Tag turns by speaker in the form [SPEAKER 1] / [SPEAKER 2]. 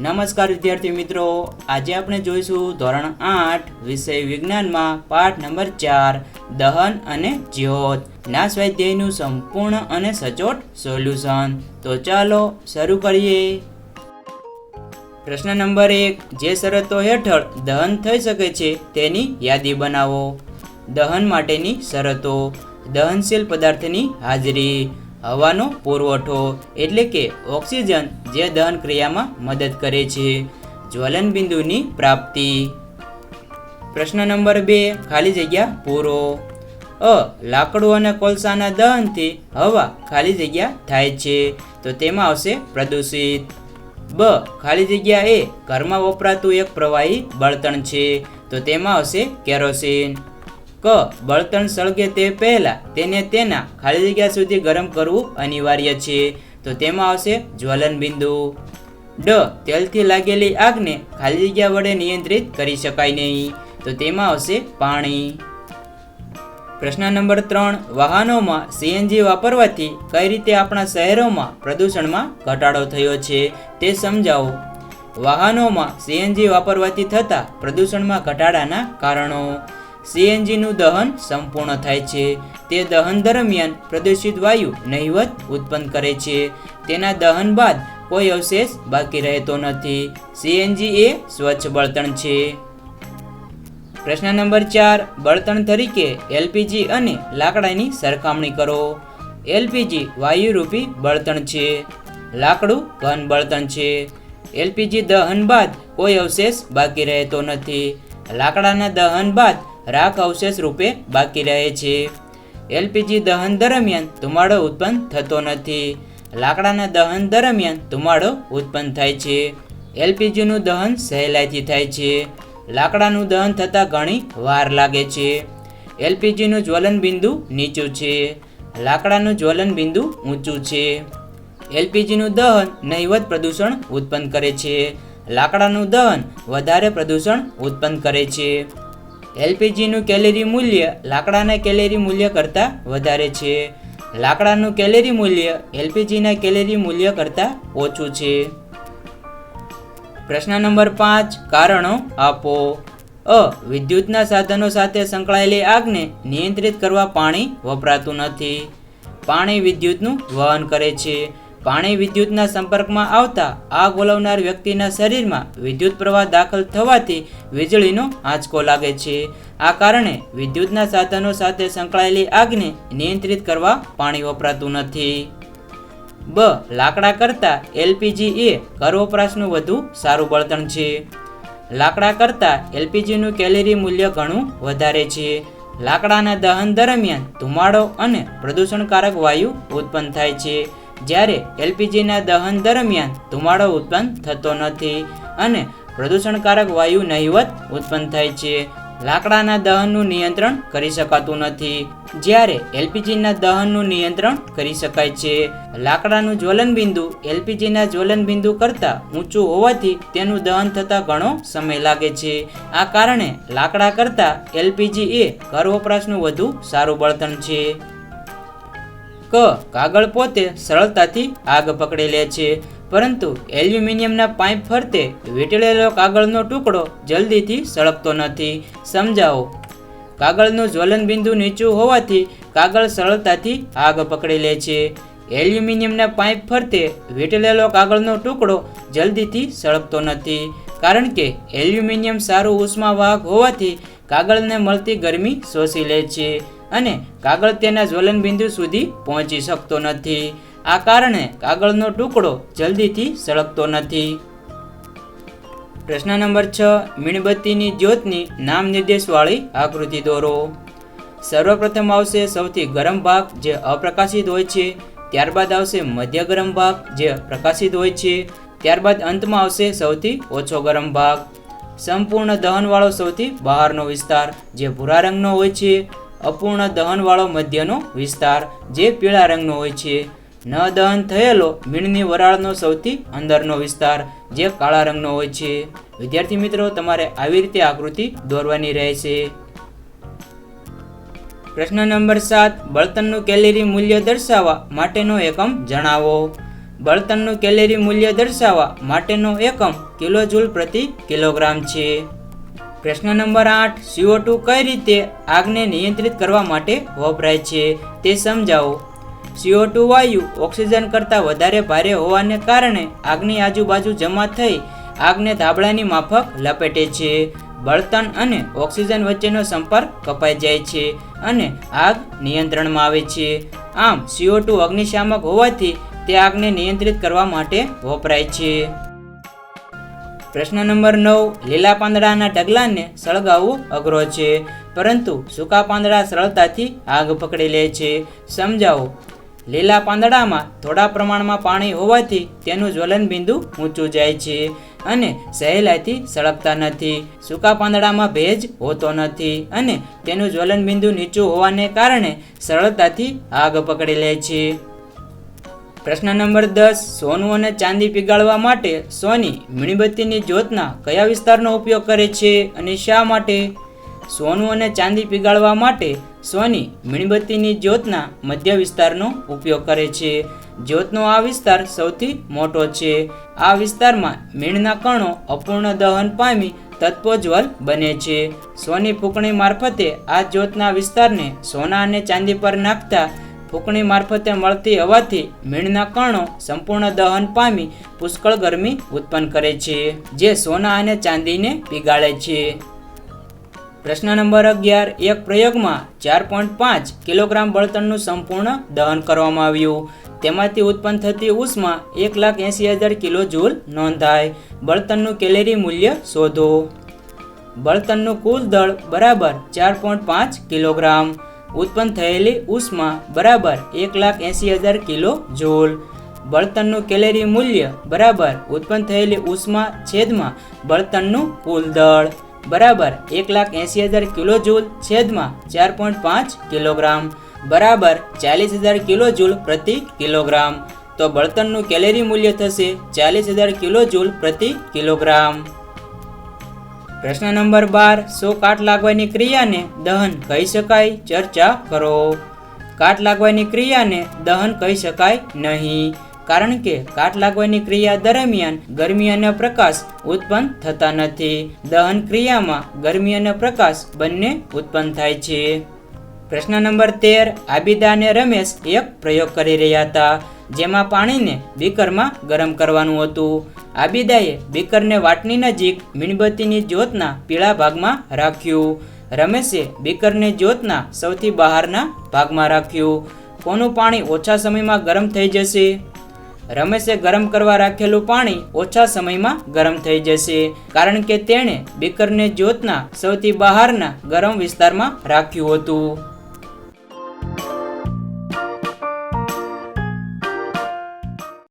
[SPEAKER 1] નમસ્કાર વિદ્યાર્થી મિત્રો. આજે આપણે જોઈશું ધોરણ આઠ વિષય વિજ્ઞાનમાં પાઠ નંબર ચાર, દહન અને જ્યોત. ના સ્વાધ્યાયનું સંપૂર્ણ અને સચોટ સોલ્યુશન. તો ચાલો શરૂ કરીએ. પ્રશ્ન નંબર એક, જે શરતો હેઠળ દહન થઈ શકે છે તેની યાદી બનાવો. દહન માટેની શરતો. દહનશીલ પદાર્થની હાજરી. હવાનો પુરવઠો એટલે કે ઓક્સિજન જે દહન ક્રિયામાં મદદ કરે છે. જ્વલન બિંદુની પ્રાપ્તિ. પ્રશ્ન નંબર બે, ખાલી જગ્યા પૂરો. અ, લાકડું અને કોલસાના દહનથી હવા ખાલી જગ્યા થાય છે, તો તેમાં આવશે પ્રદૂષિત. બ, ખાલી જગ્યા એ ઘરમાં વપરાતું એક પ્રવાહી બળતણ છે, તો તેમાં આવશે કેરોસીન. ક, બળતણ સળગે તે પહેલાં તેને તેના ખાલી જગ્યા સુધી ગરમ કરવું અનિવાર્ય છે. તો તેમાં આવશે જ્વલન બિંદુ. ડ, તેલથી લાગેલી આગને ખાલી જગ્યા વડે નિયંત્રિત કરી શકાય નહીં. તો તેમાં આવશે પાણી. પ્રશ્ન નંબર ત્રણ, વાહનોમાં સીએનજી વાપરવાથી કઈ રીતે આપણા શહેરોમાં પ્રદૂષણમાં ઘટાડો થયો છે તે સમજાવો. વાહનોમાં સીએનજી વાપરવાથી થતા પ્રદૂષણમાં ઘટાડાના કારણો. સીએનજીનું દહન સંપૂર્ણ થાય છે. તે દહન દરમિયાન પ્રદૂષિત વાયુ, નહિવત ઉત્પન્ન કરે છે. તેના દહન બાદ કોઈ અવશેષ બાકી રહેતો નથી. સીએનજી એ સ્વચ્છ બળતણ છે. પ્રશ્ન નંબર ચાર, બળતણ તરીકે એલપીજી અને લાકડાની સરખામણી કરો. એલપીજી વાયુરૂપી બળતણ છે. લાકડું ઘન બળતણ છે. એલપીજી દહન બાદ કોઈ અવશેષ બાકી રહેતો નથી. લાકડાના દહન બાદ રાખ અવશેષ રૂપે બાકી રહે છે. એલપીજી દહન દરમિયાન ધુમાડો ઉત્પન્ન થતો નથી. લાકડાના દહન દરમિયાન ધુમાડો ઉત્પન્ન થાય છે. એલપીજીનું દહન સહેલાઈથી થાય છે. લાકડાનું દહન થતાં ઘણી વાર લાગે છે. એલપીજીનું જ્વલન બિંદુ નીચું છે. લાકડાનું જ્વલન બિંદુ ઊંચું છે. એલપીજીનું દહન નહિવત પ્રદૂષણ ઉત્પન્ન કરે છે. લાકડાનું દહન વધારે પ્રદૂષણ ઉત્પન્ન કરે છે. એલપીજીનું કેલેરી મૂલ્ય લાકડાના કેલેરી મૂલ્ય કરતાં વધારે છે. લાકડાનું કેલેરી મૂલ્ય એલપીજીના કેલેરી મૂલ્ય કરતાં ઓછું છે. પ્રશ્ન નંબર પાંચ, કારણો આપો. અ, વિદ્યુતના સાધનો સાથે સંકળાયેલી આગને નિયંત્રિત કરવા પાણી વપરાતું નથી. પાણી વિદ્યુતનું વહન કરે છે. પાણી વિદ્યુતના સંપર્કમાં આવતા આગ ઓલવનાર વ્યક્તિના શરીરમાં વિદ્યુત પ્રવાહ દાખલ થવાથી વીજળીનો આંચકો લાગે છે. આ કારણે વિદ્યુતના સાધનો સાથે સંકળાયેલી આગને નિયંત્રિત કરવા પાણી વપરાતું નથી. બ. લાકડા કરતાં એલપીજી એ ઘર વપરાશનું વધુ સારું બળતણ છે. લાકડા કરતાં એલપીજીનું કેલેરી મૂલ્ય ઘણું વધારે છે. લાકડાના દહન દરમિયાન ધુમાડો અને પ્રદૂષણકારક વાયુ ઉત્પન્ન થાય છે. જ્યારે એલપીજીના દહન દરમિયાન ધુમાડો ઉત્પન્ન થતો નથી અને પ્રદૂષણકારક વાયુ નહિવત ઉત્પન્ન થાય છે, લાકડાના દહનનું નિયંત્રણ કરી શકાતું નથી. જ્યારે એલપીજીના દહનનું નિયંત્રણ કરી શકાય છે, લાકડાનું જ્વલન બિંદુ એલપીજીના જ્વલન બિંદુ કરતાં ઊંચું હોવાથી તેનું દહન થતાં ઘણો સમય લાગે છે. આ કારણે લાકડા કરતાં એલપીજી એ ઘર વપરાશનું વધુ સારું બળતણ છે. ક કાગળ પોતે સરળતાથી આગ પકડી લે છે. પરંતુ એલ્યુમિનિયમના પાઇપ ફરતે વીંટળેલો કાગળનો ટુકડો જલ્દીથી સળગતો નથી. સમજાવો. કાગળનું જ્વલન બિંદુ નીચું હોવાથી કાગળ સરળતાથી આગ પકડી લે છે. એલ્યુમિનિયમના પાઇપ ફરતે વીંટળેલો કાગળનો ટુકડો જલ્દીથી સળગતો નથી. કારણ કે એલ્યુમિનિયમ સારું ઉષ્માવાહક હોવાથી કાગળને મળતી ગરમી શોષી લે છે. અને કાગળ તેના જ્વલન બિંદુ સુધી પહોંચી શકતો નથી. આ કારણે કાગળનો ટુકડો જલ્દીથી સળગતો નથી. પ્રશ્ન નંબર છ, મીણબત્તીની જ્યોતની નામ નિર્દેશવાળી આકૃતિ દોરો. સર્વપ્રથમ આવશે સૌથી ગરમ ભાગ જે અપ્રકાશિત હોય છે, ત્યારબાદ આવશે મધ્ય ગરમ ભાગ જે પ્રકાશિત હોય છે, ત્યારબાદ અંતમાં આવશે સૌથી ઓછો ગરમ ભાગ. સંપૂર્ણ દહનવાળો સૌથી બહારનો વિસ્તાર જે ભૂરા રંગનો હોય છે અપૂર્ણ દહનવાળો મધ્યનો વિસ્તાર, જે પીળા રંગનો હોય છે. ન દહન થયેલો મીણની વરાળનો સૌથી અંદરનો વિસ્તાર, જે કાળા રંગનો હોય છે. વિદ્યાર્થી મિત્રો, તમારે આવી રીતે આકૃતિ દોરવાની રહેશે. પ્રશ્ન નંબર સાત, બળતણનું કેલેરી મૂલ્ય દર્શાવવા માટેનો એકમ જણાવો. બળતણનું કેલેરી મૂલ્ય દર્શાવવા માટેનો એકમ કિલોજૂલ પ્રતિ કિલોગ્રામ છે. પ્રશ્ન નંબર આઠ સીઓ ટુ કઈ રીતે આગને નિયંત્રિત કરવા માટે વપરાય છે તે સમજાવો. સીઓ ટુ વાયુ ઓક્સિજન કરતાં વધારે ભારે હોવાને કારણે આગની આજુબાજુ જમા થઈ આગને ધાબળાની માફક લપેટે છે. બળતણ અને ઓક્સિજન વચ્ચેનો સંપર્ક કપાઈ જાય છે અને આગ નિયંત્રણમાં આવે છે. આમ સીઓ ટુ અગ્નિશામક હોવાથી તે આગને નિયંત્રિત કરવા માટે વપરાય છે. પ્રશ્ન નંબર નવ, લીલા પાંદડાના ઢગલાને સળગાવવું અઘરો છે. પરંતુ સૂકા પાંદડા સરળતાથી આગ પકડી લે છે. સમજાવો. લીલા પાંદડામાં થોડા પ્રમાણમાં પાણી હોવાથી તેનું જ્વલન બિંદુ ઊંચું જાય છે અને સહેલાઈથી સળગતા નથી. સૂકા પાંદડામાં ભેજ હોતો નથી અને તેનું જ્વલન બિંદુ નીચું હોવાને કારણે સરળતાથી આગ પકડી લે છે. પ્રશ્ન નંબર દસ, સોનું અને ચાંદી પીગાળવા માટે સોની મીણબત્તીની જ્યોતના કયા વિસ્તારનો ઉપયોગ કરે છે અને શા માટે? સોનું અને ચાંદી પીગાળવા માટે સોની મીણબત્તીની જ્યોતના મધ્ય વિસ્તારનો ઉપયોગ કરે છે. જ્યોતનો આ વિસ્તાર સૌથી મોટો છે. આ વિસ્તારમાં મીણના કણો અપૂર્ણ દહન પામી તત્પોજ્વલ બને છે. સોની ફૂંકણી મારફતે આ જ્યોતના વિસ્તારને સોના અને ચાંદી પર નાખતા ફૂંકણી મારફતે મળતી હવાથી મીણના કણો સંપૂર્ણ દહન પામી પુષ્કળ ગરમી ઉત્પન્ન કરે છે, જે સોના અને ચાંદીને પીગાળે છે. પ્રશ્ન નંબર અગિયાર. એક પ્રયોગમાં ચાર પોઈન્ટ પાંચ કિલોગ્રામ બળતણનું સંપૂર્ણ દહન કરવામાં આવ્યું. તેમાંથી ઉત્પન્ન થતી ઉષ્મા એક લાખ એંસી હજાર કિલો જૂલ નોંધાય. બળતણનું કેલેરી મૂલ્ય શોધો. બળતણનું કુલ દળ બરાબર ચાર પોઈન્ટ પાંચ કિલોગ્રામ. ઉત્પન્ન થયેલી ઉષ્મા બરાબર એક લાખ એંસી હજાર કિલો જૂલ. બળતણનું કેલેરી મૂલ્ય બરાબર ઉત્પન્ન થયેલી ઉષ્મા છેદમાં બળતણનું કુલ દળ. બરાબર એક લાખ એંસી હજાર કિલો જૂલ છેદમાં ચાર પોઈન્ટ પાંચ કિલોગ્રામ. બરાબર ચાલીસ હજાર કિલો જૂલ પ્રતિ કિલોગ્રામ. તો બળતણનું કેલેરી મૂલ્ય થશે ચાલીસ હજાર કિલો જૂલ પ્રતિ કિલોગ્રામ. પ્રશ્ન નંબર બાર સો કાટ લાગવાની ક્રિયાને દહન કહી શકાય? ચર્ચા કરો. કાટ લાગવાની ક્રિયાને દહન કહી શકાય નહીં, કારણ કે કાટ લાગવાની ક્રિયા દરમિયાન ગરમી અને પ્રકાશ ઉત્પન્ન થતા નથી. દહન ક્રિયામાં ગરમી અને પ્રકાશ બંને ઉત્પન્ન થાય છે. પ્રશ્ન નંબર તેર આબિદા અને રમેશ એક પ્રયોગ કરી રહ્યા હતા. જેમાં પાણીને બીકરમાં ગરમ કરવાનું હતું. આબિદાએ બીકરને વાટની નજીક મીણબત્તીની જ્યોતના પીળા ભાગમાં રાખ્યું. રમેશે બીકરને જ્યોતના સૌથી બહારના ભાગમાં રાખ્યું. કોનું પાણી ઓછા સમયમાં ગરમ થઈ જશે? રમેશે ગરમ કરવા રાખેલું પાણી ઓછા સમયમાં ગરમ થઈ જશે, કારણ કે તેણે બીકરને જ્યોતના સૌથી બહારના ગરમ વિસ્તારમાં રાખ્યું હતું.